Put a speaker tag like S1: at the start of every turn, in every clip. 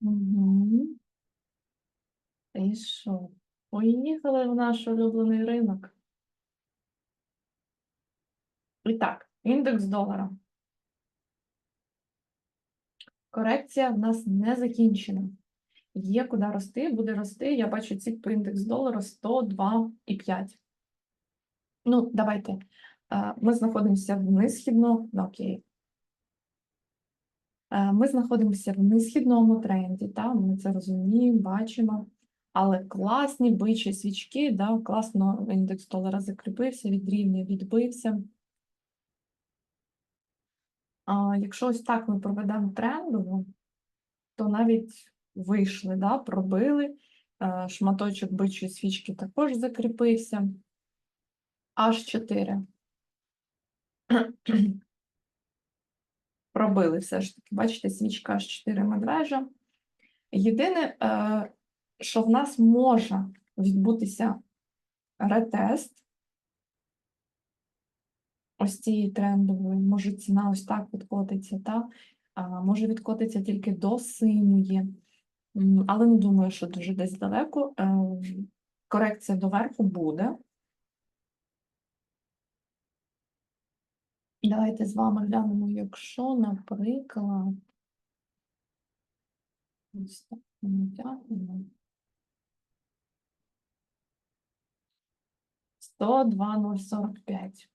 S1: Угу. І що? Поїхали в наш улюблений ринок. І так, індекс долара. Корекція в нас не закінчена. Є куди рости, буде рости. Я бачу ціль по індекс долара 102,5. Ну, давайте. Е, Ми знаходимося в несхідно, ну, окей. Е, Ми знаходимося в несхідному тренді, та, ми це розуміємо, бачимо. Але класні бичі свічки, да, класно індекс долара закріпився, від рівня відбився. А якщо ось так ми проведемо трендово, то навіть вийшли, да, пробили, е, шматочок бичої свічки також закріпився. Аж 4. Пробили все ж таки. Бачите, свічка аж 4 медвежа. Єдине, е, що в нас може відбутися ретест ось цієї трендової, може ціна ось так відкотиться, та? А, може відкотиться тільки до синьої, але не думаю, що дуже десь далеко. Е, Корекція доверху буде. Давайте з вами глянемо, якщо, наприклад, ось так ми тягнемо. 102,045.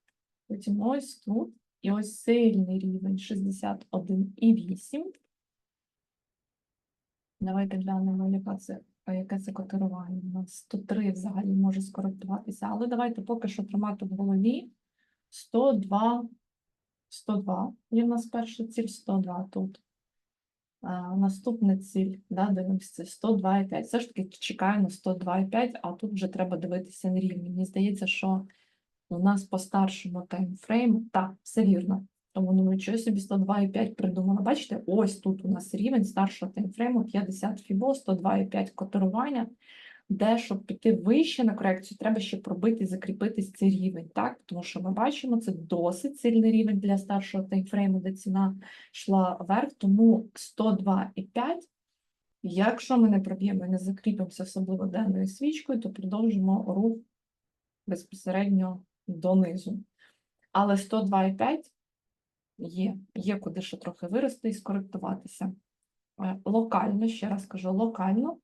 S1: Потім ось тут. І ось сильний рівень 61,8. Давайте глянемо, яка це, яке це котирування. У нас 103 взагалі може скоректуватися, але давайте поки що тримати в голові 102, 102. Є в нас перша ціль 102 тут. А, наступна ціль, да, дивимося, 102,5. Все ж таки чекаю на 102,5, а тут вже треба дивитися на рівні. Мені здається, що у нас по старшому таймфрейму, так, все вірно. Тому що я собі 102,5 придумала. Бачите, ось тут у нас рівень старшого таймфрейму 50 фібо, 102,5 котирування, де, щоб піти вище на корекцію, треба ще пробити і закріпитись цей рівень, так? Тому що ми бачимо, це досить сильний рівень для старшого таймфрейму, де ціна йшла вверх, тому 102,5. Якщо ми не проб'ємо і не закріпимося особливо денною свічкою, то продовжимо рух безпосередньо донизу. Але 102,5 є, є куди ще трохи вирости і скоректуватися. Е, Локально, ще раз кажу, локально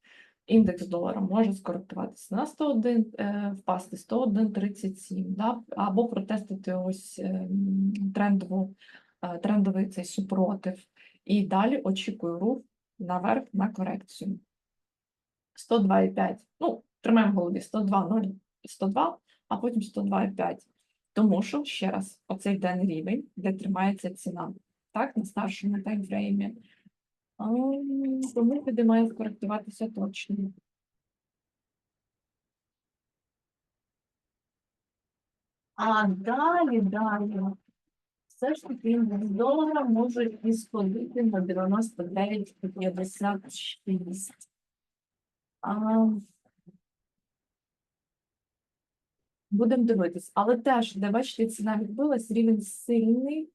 S1: індекс долара може скоректуватися на 101, е, впасти 101,37, да? або протестити ось е, трендову, е, трендовий цей супротив. І далі очікую рух наверх на корекцію. 102,5. Ну, тримаємо в голові 102,0 102, а потім 102,5. Тому що, ще раз, оцей денний рівень, де тримається ціна, так, на старшому таймфреймі. Тому туди має скоректуватися точно. А далі, далі. Все ж таки індекс долара може і сходити на 99,56. Будемо дивитись, але теж, де бачите, ціна відбилась, рівень сильний.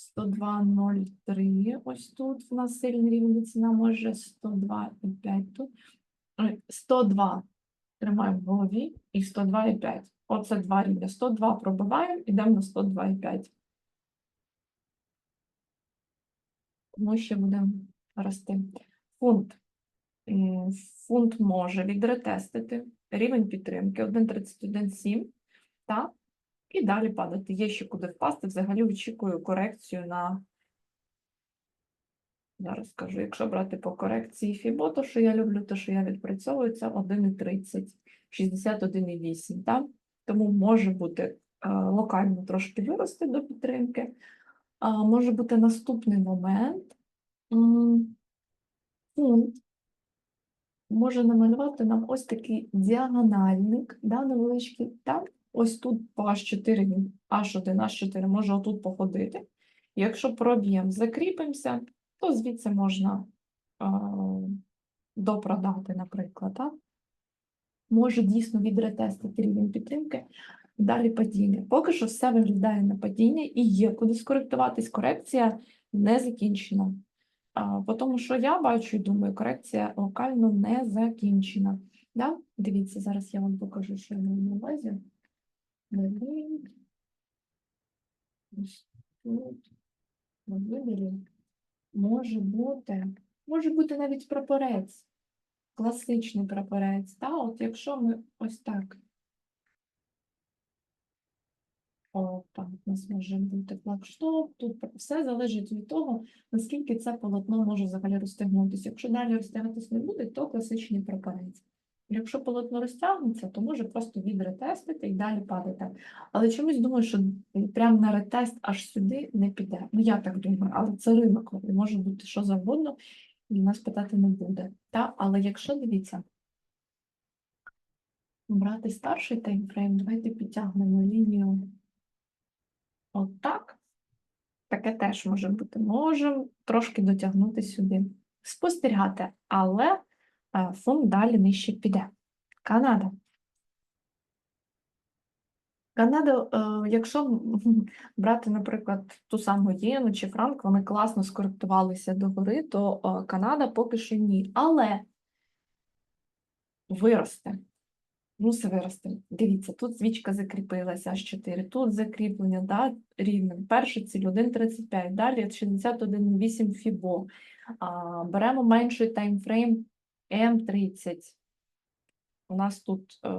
S1: 102,03. Ось тут в нас сильний рівень, ціна може 102,5 тут. 102 тримаємо в голові і 102,5. Оце два рівня. 102 пробиваємо, йдемо на 102,5. Тому ще будемо рости. Фунт. Фунт може відретестити рівень підтримки 1,31,7, так? І далі падати. Є ще куди впасти. Взагалі очікую корекцію на. Зараз скажу, якщо брати по корекції Фібо, то що я люблю, то що я відпрацьовую, це 1,30, 61,8, так? Тому може бути е, локально трошки вирости до підтримки. А, може бути наступний момент. М, Фунт може намалювати нам ось такий діагональник, да, невеличкий, так? Ось тут по H4, він H1, H4 може отут походити. Якщо проб'ємо, закріпимося, то звідси можна е, допродати, наприклад. Так? Може дійсно відретестити рівень підтримки, далі падіння. Поки що все виглядає на падіння і є куди скоректуватись. Корекція не закінчена. По тому, що я бачу і думаю, корекція локально не закінчена. Да? Дивіться, зараз я вам покажу, що я маю на увазі. Тут. Виборі може бути, може бути навіть прапорець, класичний прапорець. Та? От якщо ми ось так. О, так, у нас може бути флагшток. Тут все залежить від того, наскільки це полотно може взагалі розтягнутися. Якщо далі розтягнутися не буде, то класичний прапорець. Якщо полотно розтягнеться, то може просто відретестити і далі падати. Але чомусь думаю, що прямо на ретест аж сюди не піде. Ну, я так думаю, але це ринок, і може бути що завгодно, і нас питати не буде. Та? Але якщо дивіться, брати старший таймфрейм, давайте підтягнемо лінію отак. Таке теж може бути. Можемо трошки дотягнути сюди. Спостерігати, але фон далі нижче піде. Канада. Канада, е, якщо брати, наприклад, ту саму Єну чи Франк, вони класно скоректувалися догори, то е, Канада поки що ні. Але виросте. Мусить вирости. Дивіться, тут свічка закріпилася аж 4, тут закріплення, да, рівнем. Перша ціль 1,35, далі 61,8 фібо. А, беремо менший таймфрейм М30. У нас тут е,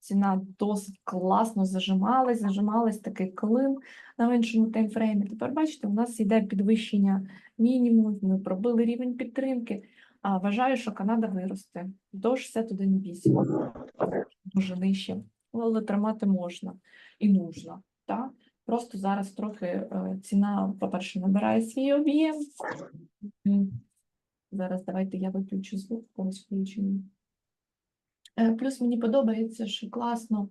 S1: ціна досить класно зажималась, зажималась такий клин на меншому таймфреймі. Тепер бачите, у нас йде підвищення мінімуму, ми пробили рівень підтримки. А, вважаю, що Канада виросте до 61,8 дуже нижче, але тримати можна і нужно. Так? Просто зараз трохи е, ціна, по-перше, набирає свій об'єм. Зараз давайте я виключу звук когось включений. Е, Плюс мені подобається, що класно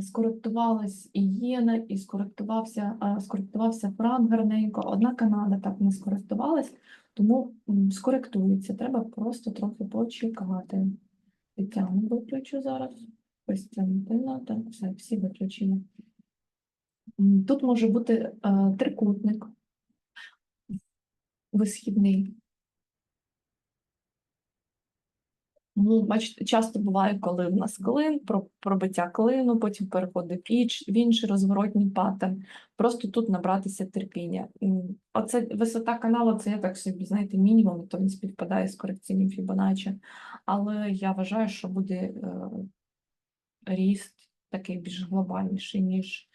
S1: скоректувалась і Єна, і скоректувався, скоректувався Франк гарненько. Одна Канада так не скоректувалась, тому скоректується. Треба просто трохи почекати. Тетяну виключу зараз. Костянтина, так, все, всі виключені. Тут може бути е, трикутник висхідний. Ну, бачите, часто буває, коли в нас клин, про- пробиття клину, потім переходить в інший розворотній паттерн. Просто тут набратися терпіння. Оце висота каналу, це я так собі, знаєте, мінімум, то він співпадає з корекційним Фібоначчі. Але я вважаю, що буде е, ріст такий більш глобальніший, ніж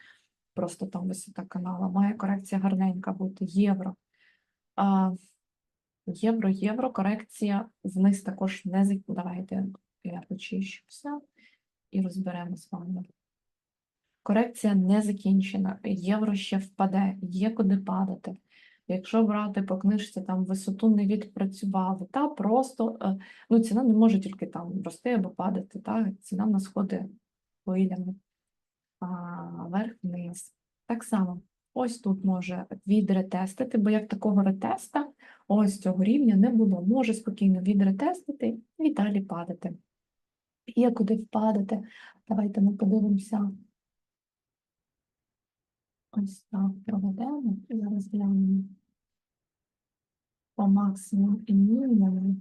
S1: просто там висота канала. Має корекція гарненька бути. Євро. А, євро, євро, корекція вниз також не зак- Давайте я почищу все і розберемо з вами. Корекція не закінчена, євро ще впаде, є куди падати. Якщо брати по книжці там висоту не відпрацювали, та просто е, ну, ціна не може тільки там рости або падати, та ціна в нас ходить хвилями а, вверх-вниз. Так само, ось тут може відретестити, бо як такого ретеста, ось цього рівня не було. Може спокійно відретестити і далі падати. Є куди впадати. Давайте ми подивимося. Ось так проведемо і зараз глянемо по максимуму і мінімуму.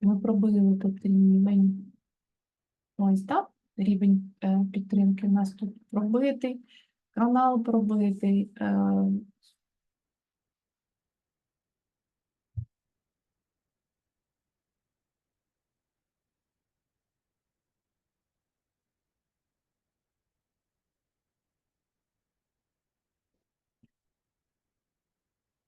S1: Ми пробили тут рівень. Ось так, рівень е, підтримки у нас тут пробитий, канал пробитий.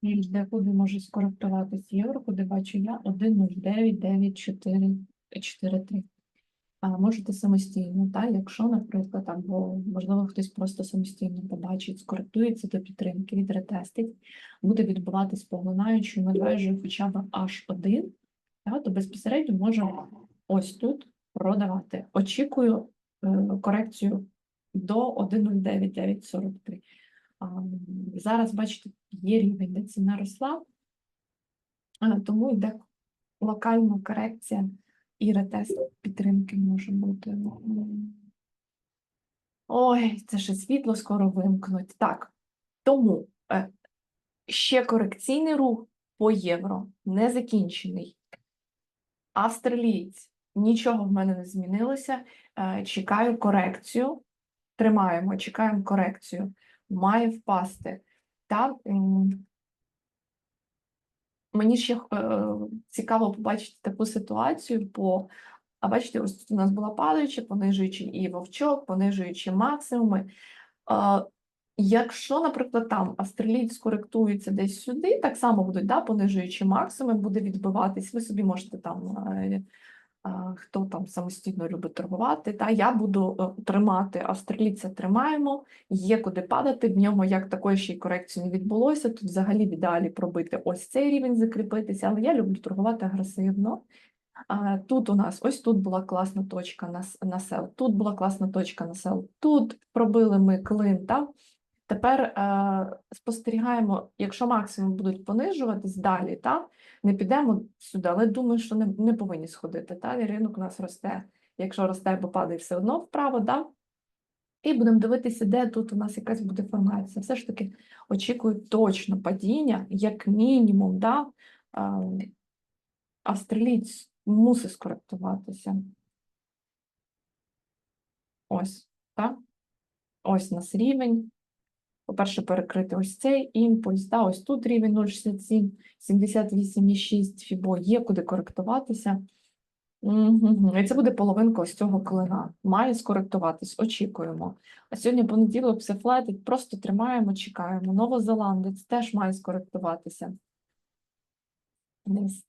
S1: Де куди може скоректуватись євро, куди бачу я 1,099443. А можете самостійно, та, якщо, наприклад, або можливо хтось просто самостійно побачить, скоректується до підтримки, відретестить, буде відбуватись поглинаючою медвежою хоча б H1, та, то безпосередньо можемо ось тут продавати. Очікую е, корекцію до 1,09943. Зараз, бачите, є рівень, де ціна росла, тому йде локальна корекція і ретест підтримки може бути. Ой, це ще світло скоро вимкнуть. Так, тому е, ще корекційний рух по євро не закінчений. Австралієць. Нічого в мене не змінилося. Е, Чекаю корекцію. Тримаємо, чекаємо корекцію. Має впасти. Та, мені ще е, цікаво побачити таку ситуацію по. А бачите, ось тут у нас була падаюча, понижуючи і вовчок, понижуючи максимуми. Якщо, наприклад, там австралієць коректується десь сюди, так само будуть, да, понижуючи максимум, буде відбиватись. Ви собі можете там, е, хто там самостійно любить торгувати, та я буду е, тримати австралійця, тримаємо, є куди падати. В ньому як такої ще й корекції не відбулося. Тут взагалі в ідеалі пробити ось цей рівень, закріпитися, але я люблю торгувати агресивно. Тут у нас ось тут була класна точка на, сел, тут була класна точка на сел, тут пробили ми клин, так? Тепер е, спостерігаємо, якщо максимум будуть понижуватись далі, та, не підемо сюди, але думаю, що не, не повинні сходити. Та, і ринок у нас росте. Якщо росте, бо падає все одно вправо, да? і будемо дивитися, де тут у нас якась буде формація. Все ж таки очікую точно падіння, як мінімум, да? е, австралієць мусить скоректуватися. Ось, так? Ось у нас рівень. По-перше, перекрити ось цей імпульс, да, ось тут рівень 0,67, 78,6 фібо, є куди коректуватися. І це буде половинка ось цього клина. Має скоректуватись, очікуємо. А сьогодні понеділок все флетить, просто тримаємо, чекаємо. Новозеландець теж має скоректуватися. Вниз.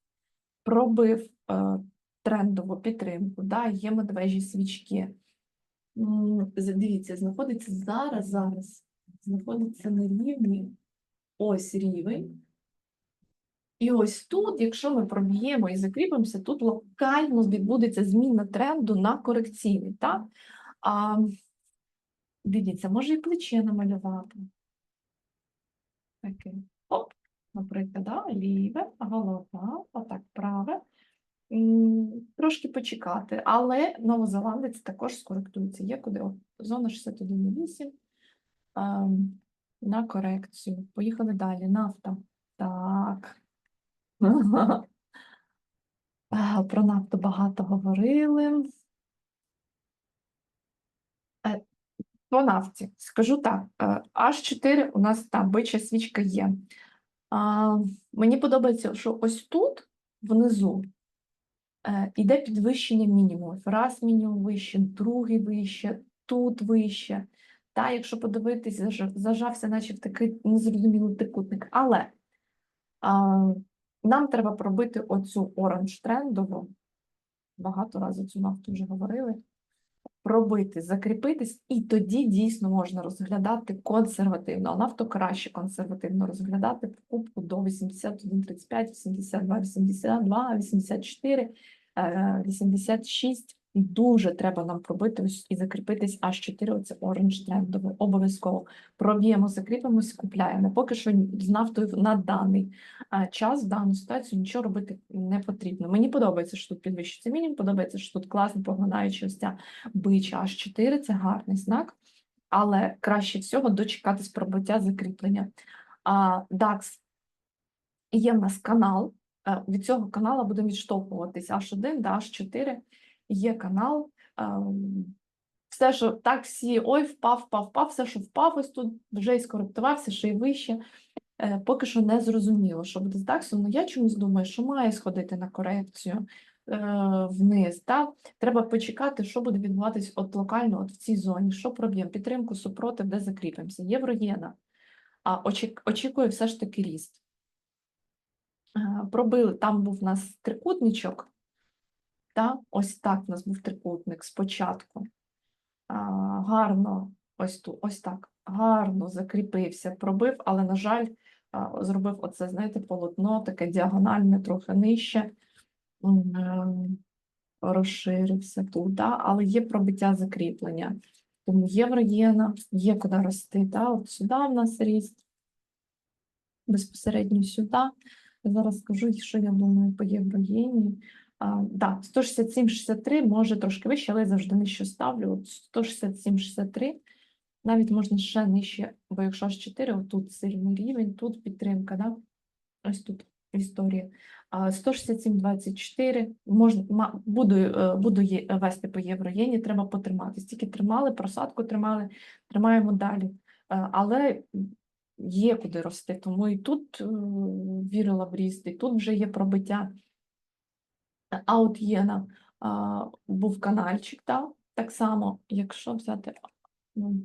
S1: Пробив е, трендову підтримку, да, є медвежі свічки. Дивіться, знаходиться зараз, зараз, знаходиться на рівні, ось рівень. І ось тут, якщо ми проб'ємо і закріпимося, тут локально відбудеться зміна тренду на корекційний, так? А, дивіться, може і плече намалювати. Таке. Оп, наприклад, да? ліве, голова, отак, праве. Трошки почекати, але новозеландець також скоректується. Є куди? От, зона 61,8 ем, на корекцію. Поїхали далі. Нафта. Так. Про нафту багато говорили. Е, По нафті. Скажу так, е, H4 у нас там бича свічка є. Мені подобається, що ось тут внизу е, іде підвищення мінімумів. Раз мінімум вище, другий вище, тут вище. Та, якщо подивитись, заж- зажався, наче в такий незрозумілий трикутник. Але а, нам треба пробити оцю оранж трендову. Багато разів цю нафту вже говорили. Пробити, закріпитись, і тоді дійсно можна розглядати консервативно. А нафту краще консервативно розглядати покупку до 81,35, 82, 82, 84, е, 86. Дуже треба нам пробити і закріпитись аж 4, оце оранж трендовий, обов'язково. Проб'ємо, закріпимось, купляємо. Поки що з нафтою на даний а, час, в дану ситуацію нічого робити не потрібно. Мені подобається, що тут підвищується мінімум, подобається, що тут класно поглинаючи ось ця бича аж 4, це гарний знак, але краще всього дочекатись пробиття закріплення. А, DAX є в нас канал. е, Від цього каналу будемо відштовхуватися H1 до H4. Є канал. Все, що так всі, ой, впав, впав, впав, все, що впав, ось тут вже і скоректувався, ще й вище. Е, Поки що не зрозуміло, що буде з DAX. Ну я чомусь думаю, що має сходити на корекцію е, вниз. Та? Треба почекати, що буде відбуватись от локально от в цій зоні, що проб'ємо, підтримку, супротив, де закріпимося. Євро-єна. А очік- очікує все ж таки ріст. Е, Пробили, там був у нас трикутничок. Та? Ось так у нас був трикутник спочатку. А, гарно, ось тут, ось так, гарно закріпився, пробив, але, на жаль, зробив оце, знаєте, полотно, таке діагональне, трохи нижче. Ем, Розширився тут, да? але є пробиття закріплення. Тому євро-єна, є куди рости. Да? От сюди в нас ріст, безпосередньо сюди. Зараз скажу, що я думаю по євро-єні. Да, 167-63, може трошки вище, але я завжди нижче ставлю. От 167-63, навіть можна ще нижче, бо якщо аж 4, отут сильний рівень, тут підтримка, да? ось тут. А, 167,24, можна, буду, е, буду вести по євро-єні, треба потриматись. Тільки тримали, просадку тримали, тримаємо далі. Е, Але є куди рости, тому і тут е, вірила в ріст, і тут вже є пробиття. А от єна а, був канальчик, так? так само, якщо взяти. Ну,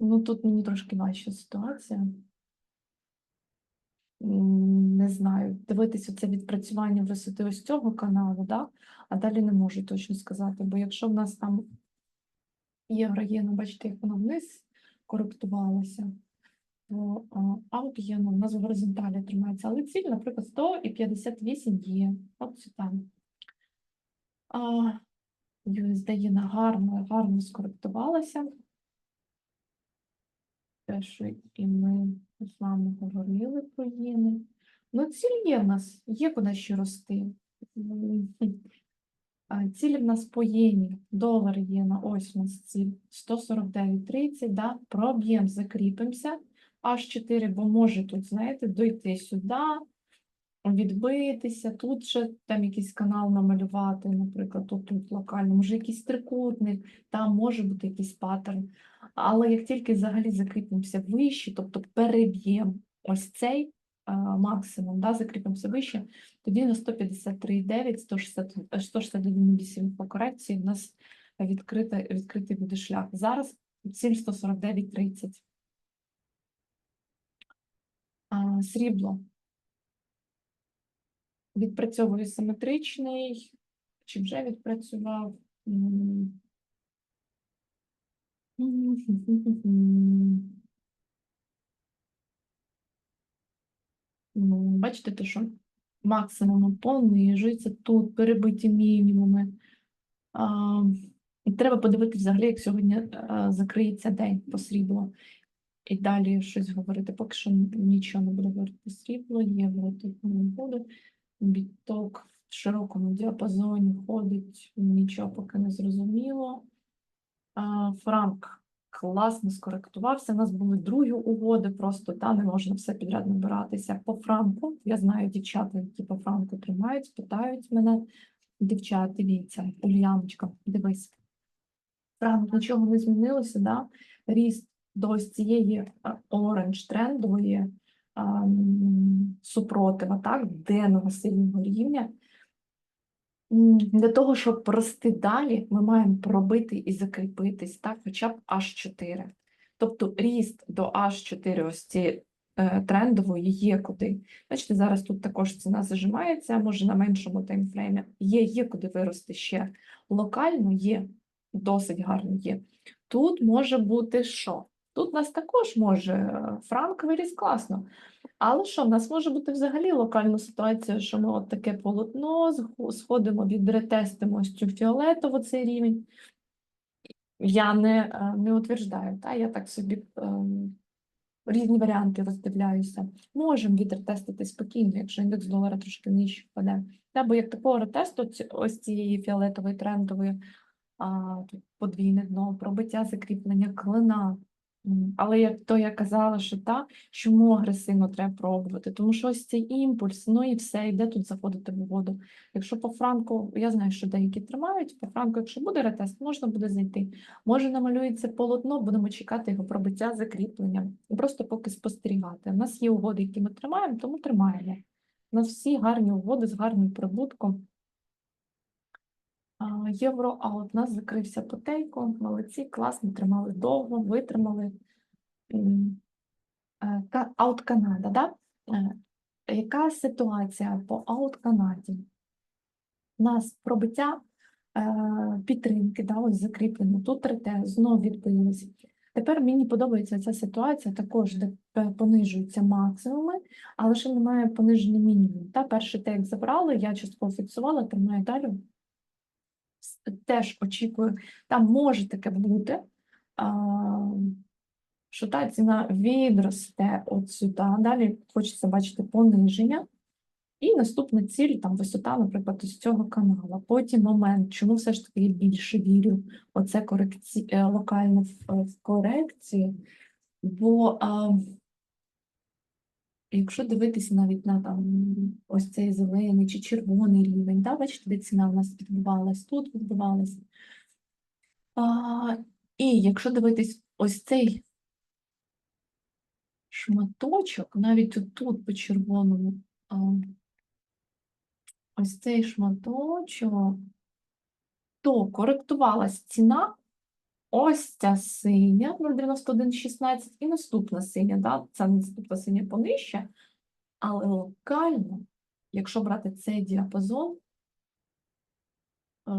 S1: ну тут мені трошки важча ситуація. Не знаю, дивитися це відпрацювання висоти ось цього каналу, да? а далі не можу точно сказати, бо якщо в нас там є, ну бачите, як воно вниз коректувалося, а, аут ну, у нас в горизонталі тримається, але ціль, наприклад, 100 і 58 є. От там. А, єна гарно, гарно скоректувалася. Те, що і ми з вами говорили про єни. Ну, ціль є в нас, є куди ще рости. Ціль в нас по єні, долар єна, ось у нас ціль 149,30, да? проб'ємо, закріпимося, аж 4, бо може тут, знаєте, дойти сюди, відбитися, тут ще там якийсь канал намалювати, наприклад, тут, тут локально, може якийсь трикутник, там може бути якийсь паттерн. Але як тільки взагалі закріпимося вище, тобто переб'ємо ось цей а, максимум, да, закріпимося вище, тоді на 153,9, 160, е, 161,8 по корекції в нас відкрита, відкритий буде шлях. Зараз ціль 149,30. А, Срібло. Відпрацьовує симетричний, чи вже відпрацював? Ну, бачите, те, що максимум понижується, тут перебиті мінімуми. А, і треба подивитися взагалі, як сьогодні закриється день по сріблу. І далі щось говорити. Поки що нічого не буду говорити срібло, євро тут не буде. Біток в широкому діапазоні ходить, нічого поки не зрозуміло. Франк класно скоректувався. У нас були другі угоди, просто та не можна все підряд набиратися. По франку, я знаю дівчата, які по франку тримають, питають мене. Дівчат, дивіться, Ульяночка, дивись. Франк нічого не змінилося, да? Ріст до ось цієї оранж трендової супротива, так, денного сильного рівня. Для того, щоб рости далі, ми маємо пробити і закріпитись, так, хоча б аж 4. Тобто ріст до аж 4 ось цієї е, трендової є куди. Бачите, зараз тут також ціна зажимається, може на меншому таймфреймі. Є, є куди вирости ще. Локально є, досить гарно є. Тут може бути що? Тут нас також може е, франк виріс класно. Але що, в нас може бути взагалі локальна ситуація, що ми от таке полотно сходимо, відретестимо ось цю фіолетову цей рівень. Я не, е, не утверждаю, та? я так собі ем, різні варіанти роздивляюся. Можемо відретестити спокійно, якщо індекс долара трошки нижче впаде. Та, бо як такого ретесту ось цієї фіолетової трендової а, подвійне дно, пробиття закріплення клина. Але як то я казала, що та, чому агресивно треба пробувати? Тому що ось цей імпульс, ну і все, йде тут заходити в воду. Якщо по франку, я знаю, що деякі тримають, по франку, якщо буде ретест, можна буде зайти. Може, намалюється полотно, будемо чекати його пробиття закріплення. І просто поки спостерігати. У нас є угоди, які ми тримаємо, тому тримаємо. У нас всі гарні угоди з гарним прибутком. Євро, а от у нас закрився потейко. Молодці, класно, тримали довго, витримали. Е, Аут Канада, да? Е, Яка ситуація по Аут Канаді? У нас пробиття е, підтримки, да, ось закріплено. Тут рете, знов відбились. Тепер мені подобається ця ситуація також, де понижуються максимуми, але ще немає пониження мінімуму. Та перший тейк забрали, я частково фіксувала, тримаю далі. Теж очікую, там може таке бути, що та ціна відросте от сюди. Далі хочеться бачити пониження. І наступна ціль, там висота, наприклад, із цього каналу. Потім момент, чому все ж таки більше вірю оце корекці... е, локально в корекції, бо а, якщо дивитися навіть на там ось цей зелений чи червоний рівень, да, бачите, де ціна у нас відбувалась, тут відбувалась. А, і якщо дивитись ось цей шматочок, навіть отут по червоному, а, ось цей шматочок, то коректувалась ціна, ось ця синя 0,9116 і наступна синя, да? це наступна синя понижче, але локально, якщо брати цей діапазон, е,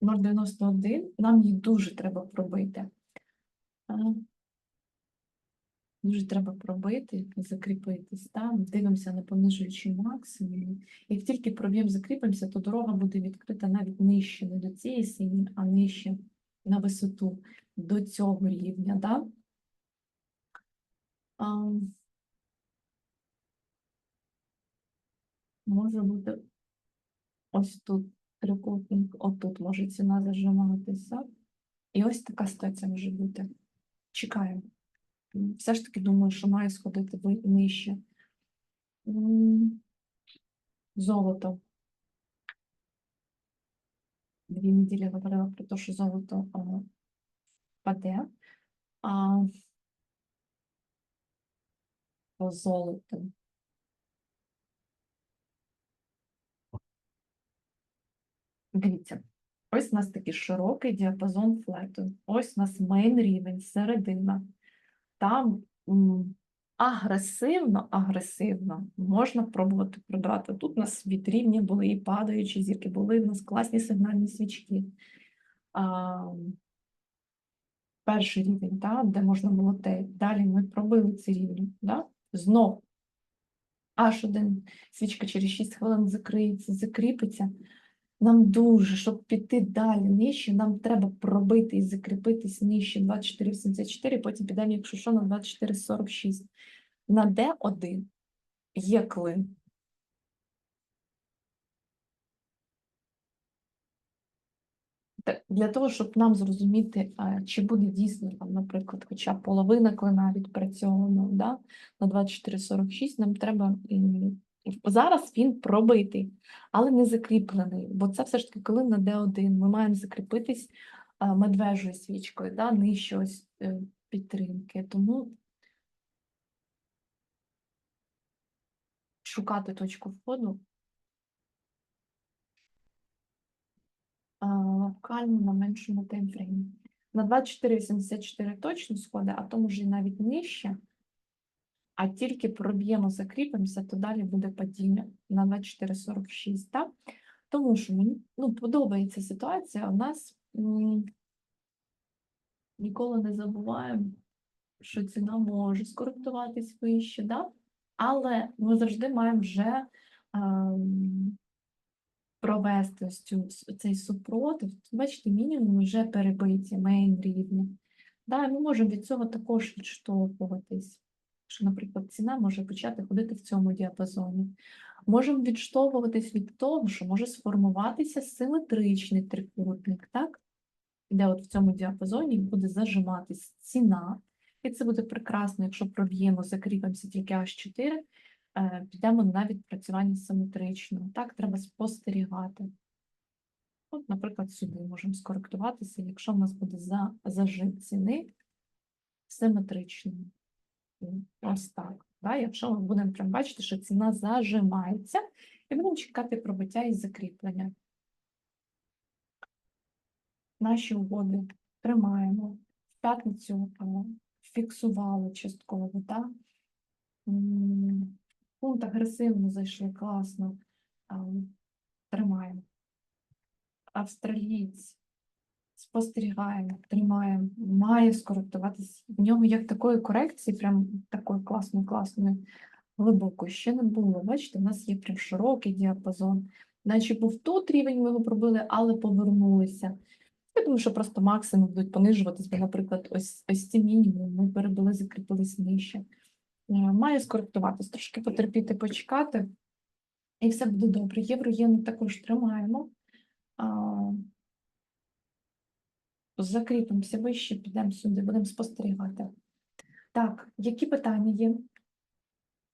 S1: 0,91, нам її дуже треба пробити. Е, Дуже треба пробити, закріпитись там, дивимося на понижуючий максимум. Як тільки проб'ємо, закріпимося, то дорога буде відкрита навіть нижче, не до цієї сині, а нижче на висоту до цього рівня. Да? А, може бути ось тут трикутник, отут може ціна зажиматися. І ось така ситуація може бути. Чекаємо. Все ж таки думаю, що має сходити нижче. Золото. Дві неділі говорила про те, що золото паде. А по золоту. Дивіться, ось у нас такий широкий діапазон флету. Ось у нас мейн рівень, середина. Там агресивно, агресивно можна пробувати продавати. Тут у нас від рівня були і падаючі зірки, були у нас класні сигнальні свічки. А, перший рівень, да, де можна було те. Далі ми пробили ці рівні. Да? Знов аж один свічка через 6 хвилин закриється, закріпиться. Нам дуже, щоб піти далі нижче, нам треба пробити і закріпитись нижче 24,84, потім підемо, якщо що, на 24,46. На D1 є клин. Для того, щоб нам зрозуміти, чи буде дійсно, там, наприклад, хоча половина клина відпрацьовано да, на 24,46, нам треба зараз він пробитий, але не закріплений, бо це все ж таки клин на D1. Ми маємо закріпитись медвежою свічкою, да, нижче е, підтримки. Тому шукати точку входу локально на меншому таймфреймі. На 24,84 точно сходить, а то може і навіть нижче. А тільки проб'ємо, закріпимося, то далі буде падіння на 24,46. Так? Тому що мені ну, подобається ситуація. У нас ніколи не забуваємо, що ціна може скоректуватись вище, да? але ми завжди маємо вже ем, провести ось цю, цей супротив. Бачите, мінімум вже перебиті, мейн рівня. Да, ми можемо від цього також відштовхуватись. Що, наприклад, ціна може почати ходити в цьому діапазоні. Можемо відштовхуватись від того, що може сформуватися симетричний трикутник, так? де от в цьому діапазоні буде зажиматись ціна. І це буде прекрасно, якщо проб'ємо, закріпимося тільки H4, е, підемо на відпрацювання симетричного. Так, треба спостерігати. От, наприклад, сюди можемо скоректуватися, якщо в нас буде за, зажим ціни симетричним. Ось так. Да? Якщо ми будемо прям бачити, що ціна зажимається, і будемо чекати пробиття і закріплення. Наші угоди тримаємо. В п'ятницю фіксували частково, да? Пункт агресивно зайшли класно. Тримаємо. Австралієць спостерігаємо, тримаємо, має скоректуватись. В нього як такої корекції, прям такої класної, класної, глибокої ще не було. Бачите, у нас є прям широкий діапазон. Наче був тут рівень, ми його пробили, але повернулися. Я думаю, що просто максимум будуть понижуватись, бо, наприклад, ось, ось ці мінімум ми перебили, закріпились нижче. Е, Має скоректуватись, трошки потерпіти, почекати, і все буде добре. Євро єну також тримаємо. Закріпимося вище, підемо сюди, будемо спостерігати. Так, які питання є?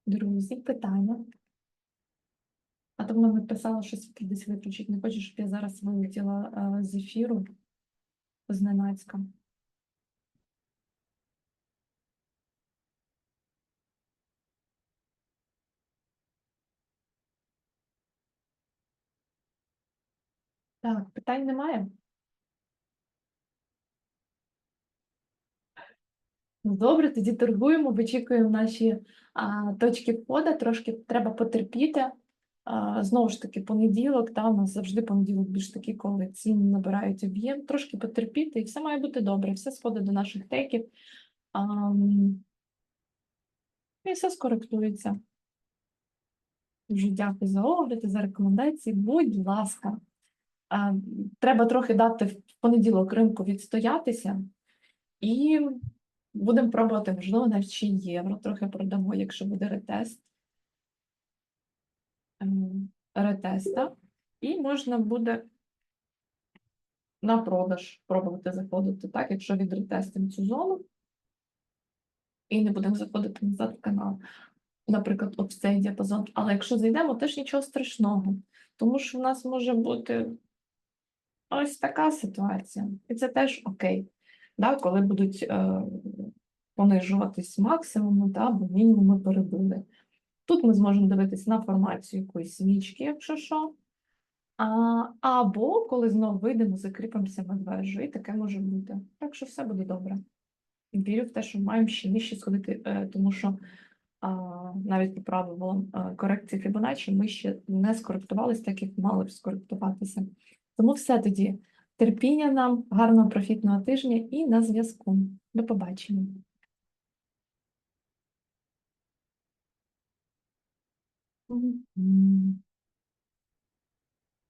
S1: Друзі, питання. А то вона написала, що світло виключить. Не хочеш, щоб я зараз вилетіла е, з ефіру зненацька. Так, питань немає? Добре, тоді торгуємо, вичікуємо наші а, точки входу, трошки треба потерпіти. А, знову ж таки, понеділок, та, у нас завжди понеділок більш такий, коли ціни набирають об'єм, трошки потерпіти, і все має бути добре, все сходить до наших теків. А, і все скоректується. Дуже дякую за огляд за рекомендації. Будь ласка, а, треба трохи дати в понеділок ринку відстоятися, і будемо пробувати, можливо, навіть ще євро трохи продамо, якщо буде ретест. Ем, Ретеста. І можна буде на продаж пробувати заходити, так, якщо відретестимо цю зону. І не будемо заходити назад в канал. Наприклад, в цей діапазон. Але якщо зайдемо, теж нічого страшного. Тому що в нас може бути ось така ситуація. І це теж окей. Да, коли будуть е, понижуватись максимуми, да, бо мінімуми перебули. Тут ми зможемо дивитися на формацію якоїсь свічки, якщо що. А, або коли знову вийдемо, закріпимося медвежу, і таке може бути. Так що все буде добре. Вірю в те, що маємо ще нижче сходити, е, тому що а, навіть по правилам е, корекції Фібоначчі ми ще не скоректувалися, так як мали б скоректуватися. Тому все тоді. Терпіння нам, гарного профітного тижня і на зв'язку. До побачення. Мгм.